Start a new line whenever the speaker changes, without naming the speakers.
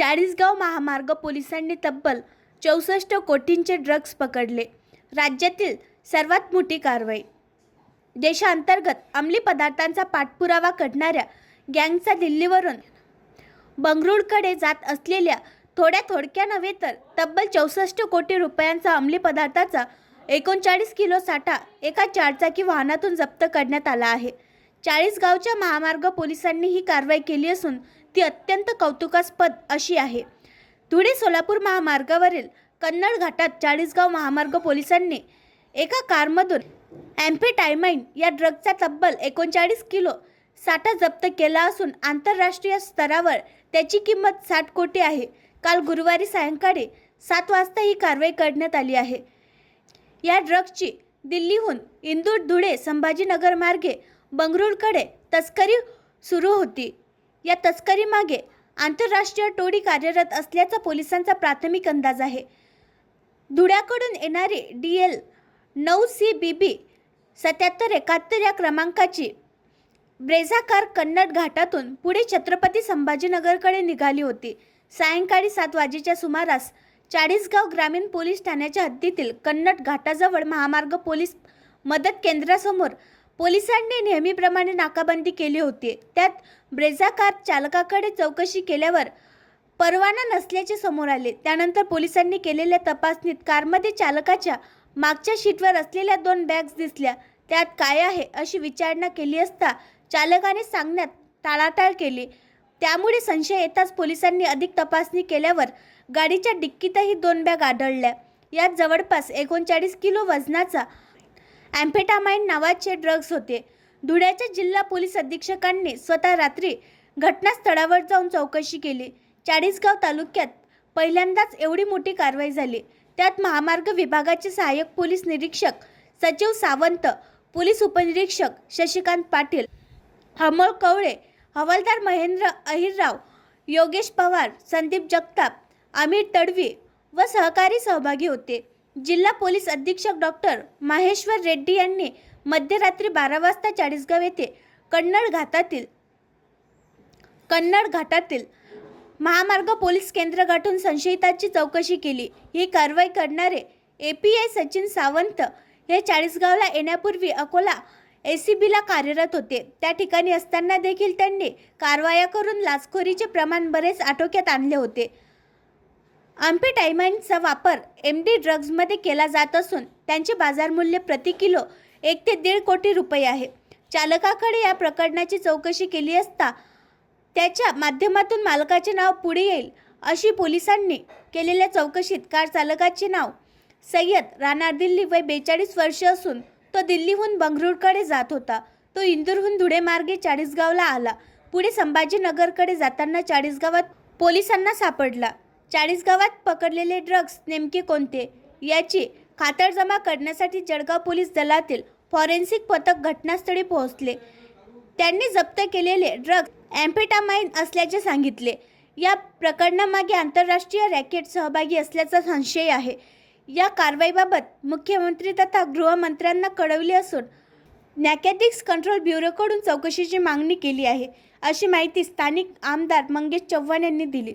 चाळीसगाव महामार्ग पोलिसांनी तब्बल चौसष्ट कोटींचे ड्रग्ज पकडले. राज्यातील सर्वात मोठी कारवाई. देशांतर्गत अंमली पदार्थांचा पाठपुरावा करणाऱ्या गँगचा दिल्लीवरून बंगळुरूकडे जात असलेल्या थोड्या थोडक्या नव्हे तर तब्बल चौसष्ट कोटी रुपयांचा अंमली पदार्थाचा एकोणचाळीस किलो साठा एका चारचाकी वाहनातून जप्त करण्यात आला आहे. चाळीसगावच्या महामार्ग पोलिसांनी ही कारवाई केली असून ती अत्यंत कौतुकास्पद अशी आहे. धुळे सोलापूर महामार्गावरील कन्नड घाटात चाळीसगाव महामार्ग पोलिसांनी एका कारमधून ॲम्फेटायमाइन या ड्रगचा तब्बल एकोणचाळीस किलो साठा जप्त केला असून आंतरराष्ट्रीय स्तरावर त्याची किंमत साठ कोटी आहे. काल गुरुवारी सायंकाळी सात वाजता ही कारवाई करण्यात आली आहे. या ड्रग्जची दिल्लीहून इंदूर धुळे संभाजीनगर मार्गे बंगळुरूकडे तस्करी सुरू होती. या तस्करीमागे आंतरराष्ट्रीय टोळी कार्यरत असल्याचा पोलिसांचा प्राथमिक अंदाज आहे. धुळ्याकडून येणारी डी एल नऊ सी बी बी सत्याहत्तर एकाहत्तर या क्रमांकाची ब्रेझा कार कन्नड घाटातून पुढे छत्रपती संभाजीनगरकडे निघाली होती. सायंकाळी सात वाजेच्या सुमारास चाळीसगाव ग्रामीण पोलीस ठाण्याच्या हद्दीतील कन्नड घाटाजवळ महामार्ग पोलीस मदत केंद्रासमोर पोलिसांनी नेहमीप्रमाणे नाकाबंदी केली होती. त्यात ब्रेझा कार चालकाकडे चौकशी केल्यावर परवाना नसल्याचे समोर आले. त्यानंतर पोलिसांनी केलेल्या तपासणीत कारमध्ये चालकाच्या मागच्या शीटवर असलेल्या दोन बॅग्स दिसल्या. त्यात काय आहे अशी विचारणा केली असता चालकाने सांगण्यात टाळाटाळ केली. त्यामुळे संशय येताच पोलिसांनी अधिक तपासणी केल्यावर गाडीच्या डिक्कीतही दोन बॅग आढळल्या. यात जवळपास एकोणचाळीस किलो वजनाचा ॲम्फेटामाइन नावाचे ड्रग्ज होते. धुळ्याच्या जिल्हा पोलीस अधीक्षकांनी स्वतः रात्री घटनास्थळावर जाऊन चौकशी केली. चाळीसगाव तालुक्यात पहिल्यांदाच एवढी मोठी कारवाई झाली. त्यात महामार्ग विभागाचे सहाय्यक पोलीस निरीक्षक सचिव सावंत पोलीस उपनिरीक्षक शशिकांत पाटील अमोल कवळे हवालदार महेंद्र अहिरराव योगेश पवार संदीप जगताप आमिर तडवी व सहकारी सहभागी होते. जिल्हा पोलीस अधीक्षक डॉक्टर माहेश्वर रेड्डी यांनी मध्यरात्री बारा वाजता चाळीसगाव येथे कन्नड घाटातील कन्नड घाटातील महामार्ग पोलीस केंद्र गाठून संशयिताची चौकशी केली. ही कारवाई करणारे A P I Sachin Sawant हे चाळीसगावला येण्यापूर्वी अकोला ए सी बीला कार्यरत होते. त्या ठिकाणी असताना देखील त्यांनी कारवाया करून लाचखोरीचे प्रमाण बरेच आटोक्यात आणले होते. आम्फेटायमाइनचा वापर एम डी ड्रग्जमध्ये केला जात असून त्यांचे बाजारमूल्य प्रति किलो एक ते दीड कोटी रुपये आहे. चालकाकडे या प्रकरणाची चौकशी केली असता त्याच्या माध्यमातून मालकाचे नाव पुढे येईल अशी पोलिसांनी केलेल्या चौकशीत कार चालकाचे नाव सय्यद राणा दिल्ली वय बेचाळीस वर्ष असून तो दिल्लीहून बंगळूरकडे जात होता. तो इंदूरहून धुळे मार्गे चाळीसगावला आला. पुढे संभाजीनगरकडे जाताना चाळीसगावात पोलिसांना सापडला. चाळीसगावात पकडलेले ड्रग्ज नेमके कोणते? याची खातरजमा करण्यासाठी जळगाव पोलीस दलातील फॉरेन्सिक पथक घटनास्थळी पोहोचले. त्यांनी जप्त केलेले ड्रग ॲम्फेटामाइन असल्याचे सांगितले. या प्रकरणामागे आंतरराष्ट्रीय रॅकेट सहभागी असल्याचा संशय आहे. या कारवाईबाबत मुख्यमंत्री तथा गृहमंत्र्यांना कळवले असून नॅकॅटिक्स कंट्रोल ब्युरोकडून चौकशीची मागणी केली आहे अशी माहिती स्थानिक आमदार मंगेश चव्हाण यांनी दिली.